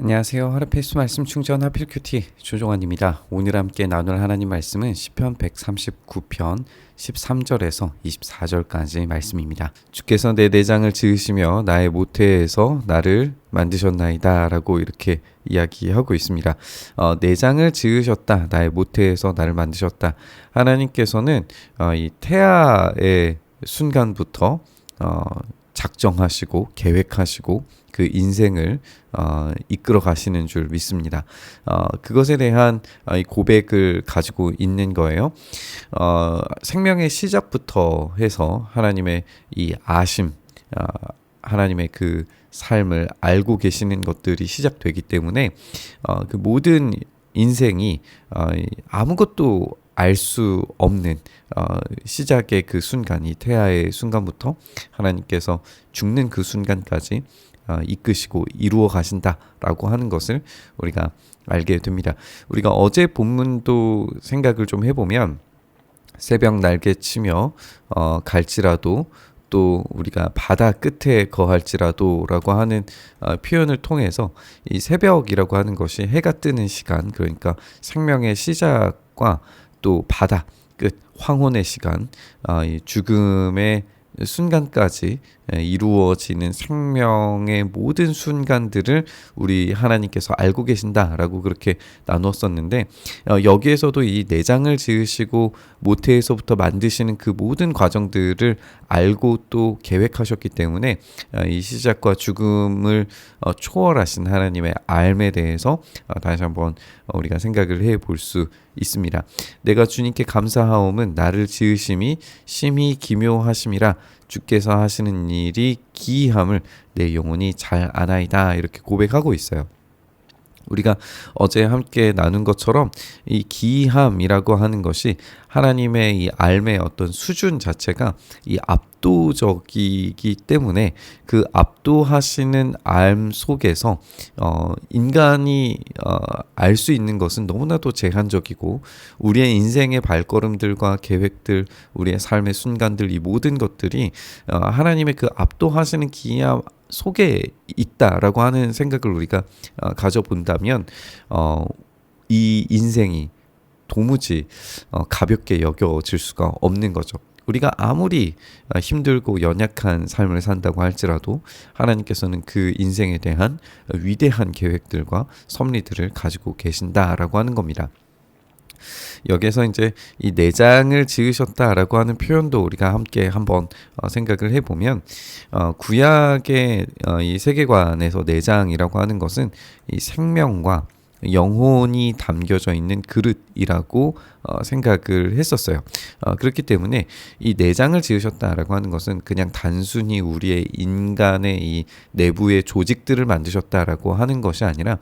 안녕하세요. 하르페이스 말씀 충전 하필 큐티 조종환입니다. 오늘 함께 나눌 하나님 말씀은 시편 139편 13절에서 24절까지 말씀입니다. 주께서 내 내장을 지으시며 나의 모태에서 나를 만드셨나이다 라고 이렇게 이야기하고 있습니다. 어, 내장을 지으셨다. 나의 모태에서 나를 만드셨다. 하나님께서는 어, 이 태아의 순간부터 어, 작정하시고 계획하시고 그 인생을 어, 이끌어 가시는 줄 믿습니다. 어, 그것에 대한 어, 이 고백을 가지고 있는 거예요. 어, 생명의 시작부터 해서 하나님의 이 아심, 어, 하나님의 그 삶을 알고 계시는 것들이 시작되기 때문에 어, 그 모든 인생이 어, 아무것도 알 수 없는 어, 시작의 그 순간이 태아의 순간부터 하나님께서 죽는 그 순간까지 어, 이끄시고 이루어 가신다라고 하는 것을 우리가 알게 됩니다. 우리가 어제 본문도 생각을 좀 해보면 새벽 날개 치며 어, 갈지라도 또 우리가 바다 끝에 거할지라도라고 하는 어, 표현을 통해서 이 새벽이라고 하는 것이 해가 뜨는 시간 그러니까 생명의 시작과 또 바다 끝 황혼의 시간 어, 이 죽음의 순간까지 이루어지는 생명의 모든 순간들을 우리 하나님께서 알고 계신다라고 그렇게 나누었었는데 어, 여기에서도 이 내장을 지으시고 모태에서부터 만드시는 그 모든 과정들을 알고 또 계획하셨기 때문에 어, 이 시작과 죽음을 어, 초월하신 하나님의 알에 대해서 다시 한번 우리가 생각을 해 볼 수 있습니다. 내가 주님께 감사하옴은 나를 지으심이 심히 기묘하심이라 주께서 하시는 일이 기이함을 내 영혼이 잘 아나이다 이렇게 고백하고 있어요. 우리가 어제 함께 나눈 것처럼 이 기이함이라고 하는 것이 하나님의 이 알의 어떤 수준 자체가 이 압도적이기 때문에 그 압도하시는 알 속에서 어 인간이 어 알 수 있는 것은 너무나도 제한적이고 우리의 인생의 발걸음들과 계획들, 우리의 삶의 순간들 이 모든 것들이 어 하나님의 그 압도하시는 기이함 속에 있다라고 하는 생각을 우리가 어, 가져본다면 어, 이 인생이 도무지 어, 가볍게 여겨질 수가 없는 거죠. 우리가 아무리 어, 힘들고 연약한 삶을 산다고 할지라도 하나님께서는 그 인생에 대한 위대한 계획들과 섭리들을 가지고 계신다라고 하는 겁니다. 여기서 이제 이 내장을 지으셨다라고 하는 표현도 우리가 함께 한번 어, 생각을 해보면 어, 구약의 어, 이 세계관에서 내장이라고 하는 것은 이 생명과 영혼이 담겨져 있는 그릇이라고 어, 생각을 했었어요. 어, 그렇기 때문에 이 내장을 지으셨다라고 하는 것은 그냥 단순히 우리의 인간의 이 내부의 조직들을 만드셨다라고 하는 것이 아니라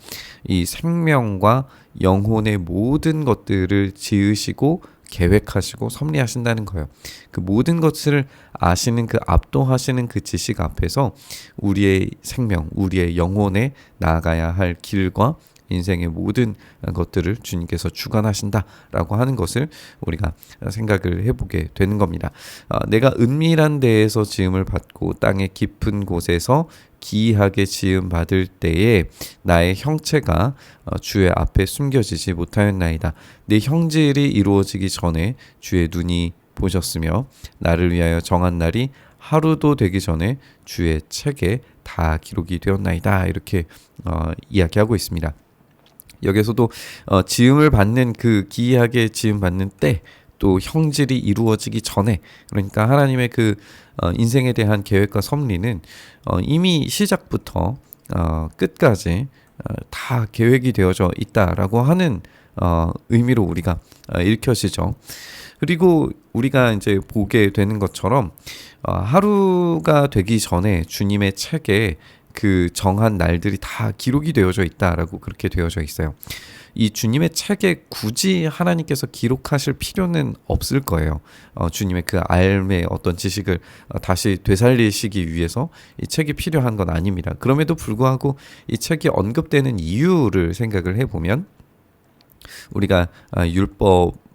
이 생명과 영혼의 모든 것들을 지으시고 계획하시고 섭리하신다는 거예요. 그 모든 것을 아시는 그 압도하시는 그 지식 앞에서 우리의 생명, 우리의 영혼에 나아가야 할 길과 인생의 모든 것들을 주님께서 주관하신다라고 하는 것을 우리가 생각을 해보게 되는 겁니다. 어, 내가 은밀한 데에서 지음을 받고 땅의 깊은 곳에서 기이하게 지음 받을 때에 나의 형체가 어, 주의 앞에 숨겨지지 못하였나이다. 내 형질이 이루어지기 전에 주의 눈이 보셨으며 나를 위하여 정한 날이 하루도 되기 전에 주의 책에 다 기록이 되었나이다. 이렇게 어, 이야기하고 있습니다. 여기서도 어, 지음을 받는 그 기이하게 지음 받는 때 또 형질이 이루어지기 전에 그러니까 하나님의 그 어, 인생에 대한 계획과 섭리는 어, 이미 시작부터 어, 끝까지 어, 다 계획이 되어져 있다라고 하는 어, 의미로 우리가 어, 읽혀지죠. 그리고 우리가 이제 보게 되는 것처럼 어, 하루가 되기 전에 주님의 책에 그 정한 날들이 다 기록이 되어져 있다라고 그렇게 되어져 있어요. 이 주님의 책에 굳이 하나님께서 기록하실 필요는 없을 거예요. 어, 주님의 그 알의 어떤 지식을 어, 다시 되살리시기 위해서 이 책이 필요한 건 아닙니다. 그럼에도 불구하고 이 책이 언급되는 이유를 생각을 해보면 우리가 아, 율법 율법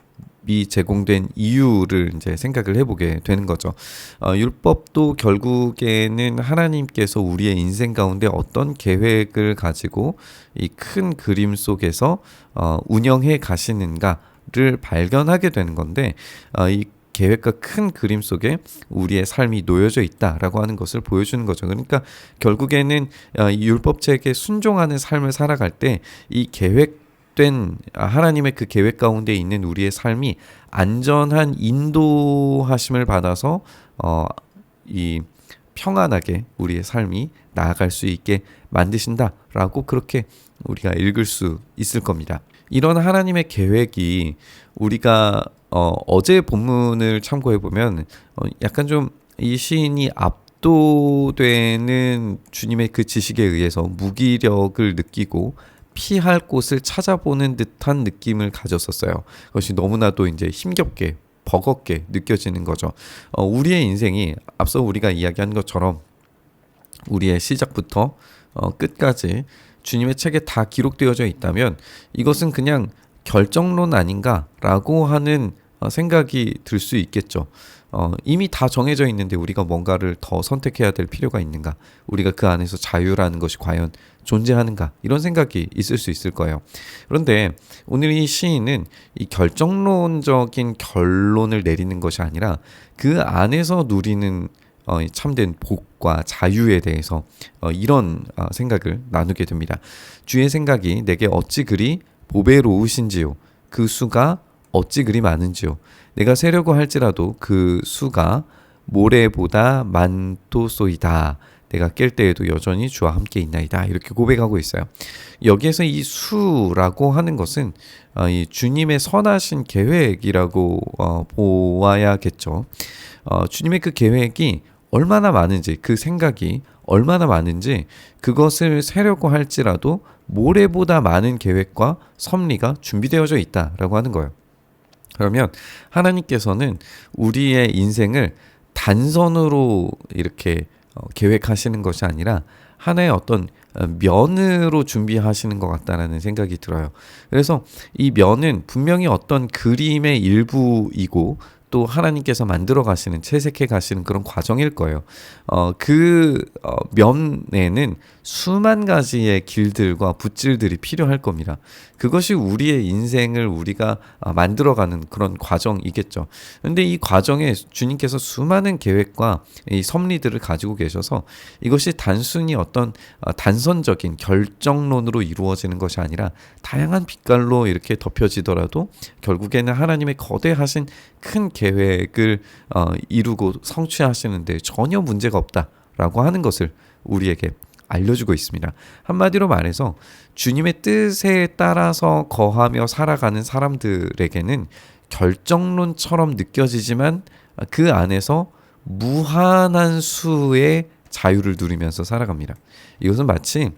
이 제공된 이유를 이제 생각을 해보게 되는 거죠. 어, 율법도 결국에는 하나님께서 우리의 인생 가운데 어떤 계획을 가지고 이 큰 그림 속에서 어, 운영해 가시는가를 발견하게 되는 건데 어, 이 계획과 큰 그림 속에 우리의 삶이 놓여져 있다라고 하는 것을 보여주는 거죠. 그러니까 결국에는 어, 이 율법책에 순종하는 삶을 살아갈 때 이 계획 된 하나님의 그 계획 가운데 있는 우리의 삶이 안전한 인도하심을 받아서 어, 이 평안하게 우리의 삶이 나아갈 수 있게 만드신다라고 그렇게 우리가 읽을 수 있을 겁니다. 이런 하나님의 계획이 우리가 어, 어제 본문을 참고해 보면 어, 약간 좀 이 시인이 압도되는 주님의 그 지식에 의해서 무기력을 느끼고 피할 곳을 찾아보는 듯한 느낌을 가졌었어요. 그것이 너무나도 이제 힘겹게 버겁게 느껴지는 거죠. 어, 우리의 인생이 앞서 우리가 이야기한 것처럼 우리의 시작부터 어, 끝까지 주님의 책에 다 기록되어져 있다면 이것은 그냥 결정론 아닌가라고 하는 어, 생각이 들 수 있겠죠. 어, 이미 다 정해져 있는데 우리가 뭔가를 더 선택해야 될 필요가 있는가? 우리가 그 안에서 자유라는 것이 과연 존재하는가? 이런 생각이 있을 수 있을 거예요. 그런데 오늘 이 시인은 이 결정론적인 결론을 내리는 것이 아니라 그 안에서 누리는 어, 참된 복과 자유에 대해서 어, 이런 어, 생각을 나누게 됩니다. 주의 생각이 내게 어찌 그리 보배로우신지요. 그 수가 어찌 그리 많은지요. 내가 세려고 할지라도 그 수가 모래보다 많도소이다. 내가 깰 때에도 여전히 주와 함께 있나이다. 이렇게 고백하고 있어요. 여기에서 이 수라고 하는 것은 어, 이 주님의 선하신 계획이라고 어, 보아야겠죠. 어, 주님의 그 계획이 얼마나 많은지 그 생각이 얼마나 많은지 그것을 세려고 할지라도 모래보다 많은 계획과 섭리가 준비되어져 있다라고 하는 거예요. 그러면 하나님께서는 우리의 인생을 단선으로 이렇게 어, 계획하시는 것이 아니라 하나의 어떤 어, 면으로 준비하시는 것 같다라는 생각이 들어요. 그래서 이 면은 분명히 어떤 그림의 일부이고 또 하나님께서 만들어 가시는 채색해 가시는 그런 과정일 거예요. 어, 그 어, 면에는 수만 가지의 길들과 붓질들이 필요할 겁니다. 그것이 우리의 인생을 우리가 어, 만들어 가는 그런 과정이겠죠. 근데 이 과정에 주님께서 수많은 계획과 이 섭리들을 가지고 계셔서 이것이 단순히 어떤 어, 단선적인 결정론으로 이루어지는 것이 아니라 다양한 빛깔로 이렇게 덮여지더라도 결국에는 하나님의 거대하신 큰 계획 을 어, 이루고 성취하시는데 전혀 문제가 없다라고 하는 것을 우리에게 알려주고 있습니다. 한마디로 말해서 주님의 뜻에 따라서 거하며 살아가는 사람들에게는 결정론처럼 느껴지지만 그 안에서 무한한 수의 자유를 누리면서 살아갑니다. 이것은 마치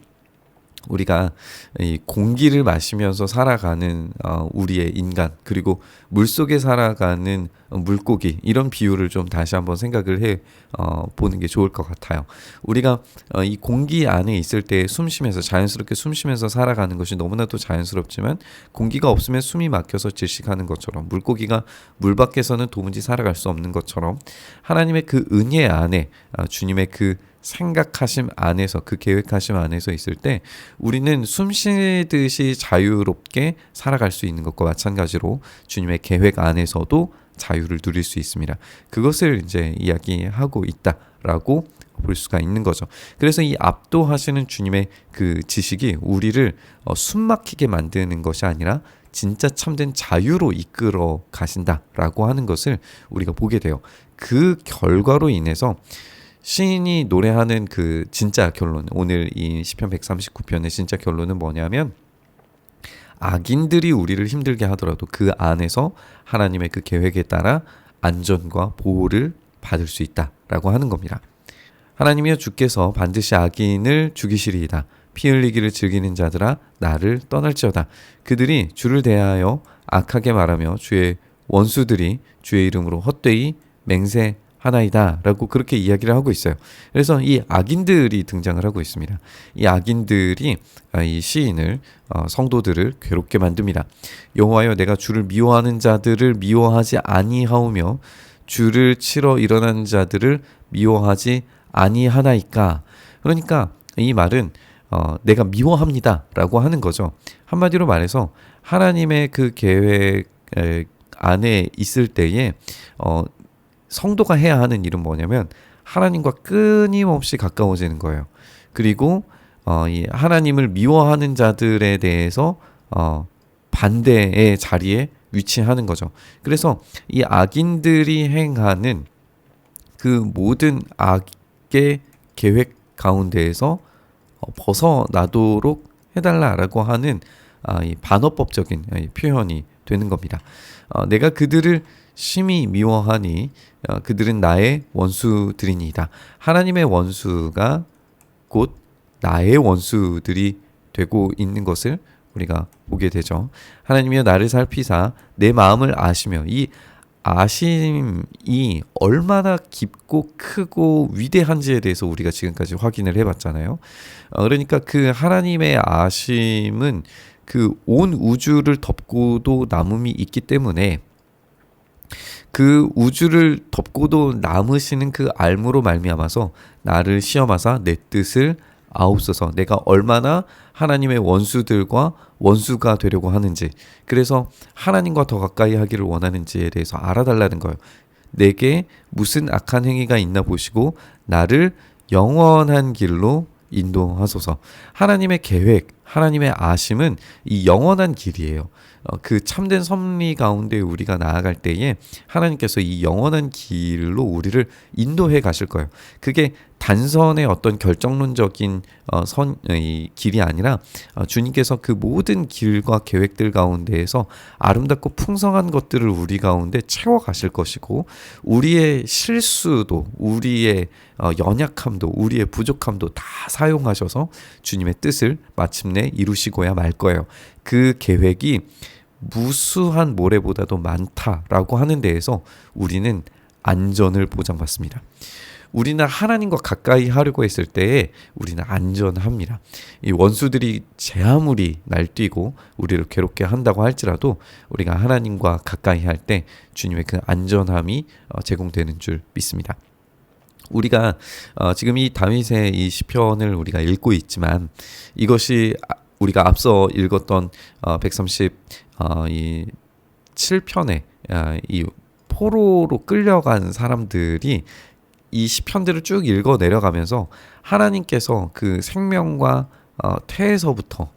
우리가 이 공기를 마시면서 살아가는 어, 우리의 인간 그리고 물 속에 살아가는 물고기 이런 비유를 좀 다시 한번 생각을 해 어, 보는 게 좋을 것 같아요. 우리가 어, 이 공기 안에 있을 때 숨 쉬면서 자연스럽게 숨 쉬면서 살아가는 것이 너무나도 자연스럽지만 공기가 없으면 숨이 막혀서 질식하는 것처럼 물고기가 물 밖에서는 도무지 살아갈 수 없는 것처럼 하나님의 그 은혜 안에 어, 주님의 그 생각하심 안에서 그 계획하심 안에서 있을 때 우리는 숨 쉬듯이 자유롭게 살아갈 수 있는 것과 마찬가지로 주님의 계획 안에서도 자유를 누릴 수 있습니다. 그것을 이제 이야기하고 있다라고 볼 수가 있는 거죠. 그래서 이 압도하시는 주님의 그 지식이 우리를 어, 숨막히게 만드는 것이 아니라 진짜 참된 자유로 이끌어 가신다라고 하는 것을 우리가 보게 돼요. 그 결과로 인해서 시인이 노래하는 그 진짜 결론 오늘 이 시편 139편의 진짜 결론은 뭐냐면 악인들이 우리를 힘들게 하더라도 그 안에서 하나님의 그 계획에 따라 안전과 보호를 받을 수 있다라고 하는 겁니다. 하나님이여 주께서 반드시 악인을 죽이시리이다. 피 흘리기를 즐기는 자들아 나를 떠날지어다. 그들이 주를 대하여 악하게 말하며 주의 원수들이 주의 이름으로 헛되이 맹세 하나이다라고 그렇게 이야기를 하고 있어요. 그래서 이 악인들이 등장을 하고 있습니다. 이 악인들이 아, 이 시인을 어, 성도들을 괴롭게 만듭니다. 여호와여 내가 주를 미워하는 자들을 미워하지 아니하오며 주를 치러 일어나는 자들을 미워하지 아니하나이까. 그러니까 이 말은 어, 내가 미워합니다라고 하는 거죠. 한마디로 말해서 하나님의 그 계획 에, 안에 있을 때에 어, 성도가 해야 하는 일은 뭐냐면 하나님과 끊임없이 가까워지는 거예요. 그리고 어, 이 하나님을 미워하는 자들에 대해서 어, 반대의 자리에 위치하는 거죠. 그래서 이 악인들이 행하는 그 모든 악의 계획 가운데에서 어, 벗어나도록 해달라라고 하는 아, 이 반어법적인 이 표현이 되는 겁니다. 어, 내가 그들을 심히 미워하니 어, 그들은 나의 원수들이니이다. 하나님의 원수가 곧 나의 원수들이 되고 있는 것을 우리가 보게 되죠. 하나님이여 나를 살피사 내 마음을 아시며 이 아심이 얼마나 깊고 크고 위대한지에 대해서 우리가 지금까지 확인을 해봤잖아요. 어, 그러니까 그 하나님의 아심은 그 온 우주를 덮고도 남음이 있기 때문에 그 우주를 덮고도 남으시는 그 알무로 말미암아서 나를 시험하사 내 뜻을 아옵소서 내가 얼마나 하나님의 원수들과 원수가 되려고 하는지 그래서 하나님과 더 가까이 하기를 원하는지에 대해서 알아달라는 거예요. 내게 무슨 악한 행위가 있나 보시고 나를 영원한 길로 인도하소서. 하나님의 계획, 하나님의 아심은 이 영원한 길이에요. 어, 그 참된 섭리 가운데 우리가 나아갈 때에 하나님께서 이 영원한 길로 우리를 인도해 가실 거예요. 그게 단선의 어떤 결정론적인 어, 선, 이 길이 아니라 어, 주님께서 그 모든 길과 계획들 가운데에서 아름답고 풍성한 것들을 우리 가운데 채워 가실 것이고 우리의 실수도 우리의 어, 연약함도 우리의 부족함도 다 사용하셔서 주님의 뜻을 마침내 이루시고야 말 거예요. 그 계획이 무수한 모래보다도 많다라고 하는 데에서 우리는 안전을 보장받습니다. 우리는 하나님과 가까이 하려고 했을 때에 우리는 안전합니다. 이 원수들이 제 아무리 날뛰고 우리를 괴롭게 한다고 할지라도 우리가 하나님과 가까이 할 때 주님의 그 안전함이 어, 제공되는 줄 믿습니다. 우리가 어, 지금 이 다윗의 이 시편을 우리가 읽고 있지만 이것이 우리가 앞서 읽었던 어, 130 어, 이 7편의 어, 이 포로로 끌려간 사람들이 이 시편들을 쭉 읽어 내려가면서 하나님께서 그 생명과 어, 태에서부터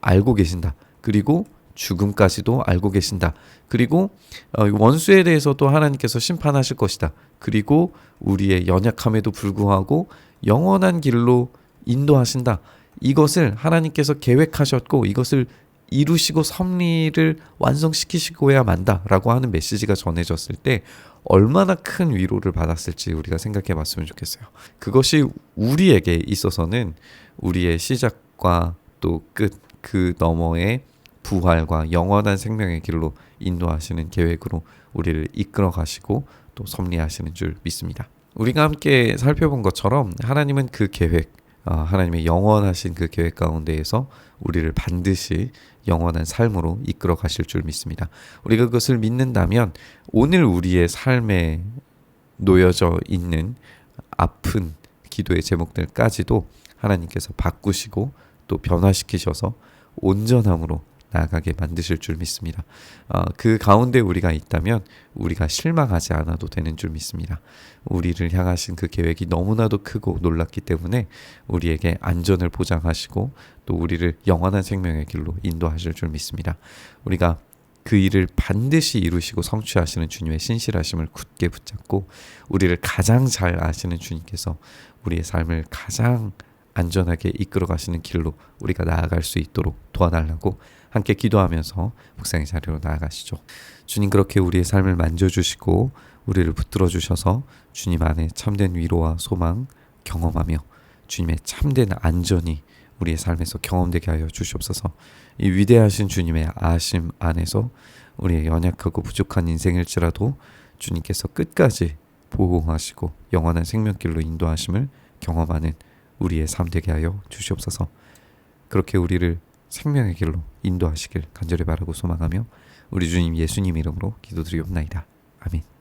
알고 계신다. 그리고 죽음까지도 알고 계신다. 그리고 어, 원수에 대해서도 하나님께서 심판하실 것이다. 그리고 우리의 연약함에도 불구하고 영원한 길로 인도하신다. 이것을 하나님께서 계획하셨고 이것을 이루시고 섭리를 완성시키시고야 만다라고 하는 메시지가 전해졌을 때 얼마나 큰 위로를 받았을지 우리가 생각해 봤으면 좋겠어요. 그것이 우리에게 있어서는 우리의 시작과 또 끝 그 너머의 부활과 영원한 생명의 길로 인도하시는 계획으로 우리를 이끌어 가시고 또 섭리하시는 줄 믿습니다. 우리가 함께 살펴본 것처럼 하나님은 그 계획, 어, 하나님의 영원하신 그 계획 가운데에서 우리를 반드시 영원한 삶으로 이끌어 가실 줄 믿습니다. 우리가 그것을 믿는다면 오늘 우리의 삶에 놓여져 있는 아픈 기도의 제목들까지도 하나님께서 바꾸시고 또 변화시키셔서 온전함으로 나아가게 만드실 줄 믿습니다. 어, 그 가운데 우리가 있다면 우리가 실망하지 않아도 되는 줄 믿습니다. 우리를 향하신 그 계획이 너무나도 크고 놀랍기 때문에 우리에게 안전을 보장하시고 또 우리를 영원한 생명의 길로 인도하실 줄 믿습니다. 우리가 그 일을 반드시 이루시고 성취하시는 주님의 신실하심을 굳게 붙잡고 우리를 가장 잘 아시는 주님께서 우리의 삶을 가장 안전하게 이끌어 가시는 길로 우리가 나아갈 수 있도록 도와달라고 함께 기도하면서 묵상의 자리로 나아가시죠. 주님 그렇게 우리의 삶을 만져주시고 우리를 붙들어 주셔서 주님 안에 참된 위로와 소망 경험하며 주님의 참된 안전이 우리의 삶에서 경험되게 하여 주시옵소서. 이 위대하신 주님의 아심 안에서 우리의 연약하고 부족한 인생일지라도 주님께서 끝까지 보호하시고 영원한 생명길로 인도하심을 경험하는 우리의 삶 되게 하여 주시옵소서. 그렇게 우리를 생명의 길로 인도하시길 간절히 바라고 소망하며 우리 주님 예수님 이름으로 기도드리옵나이다. 아멘.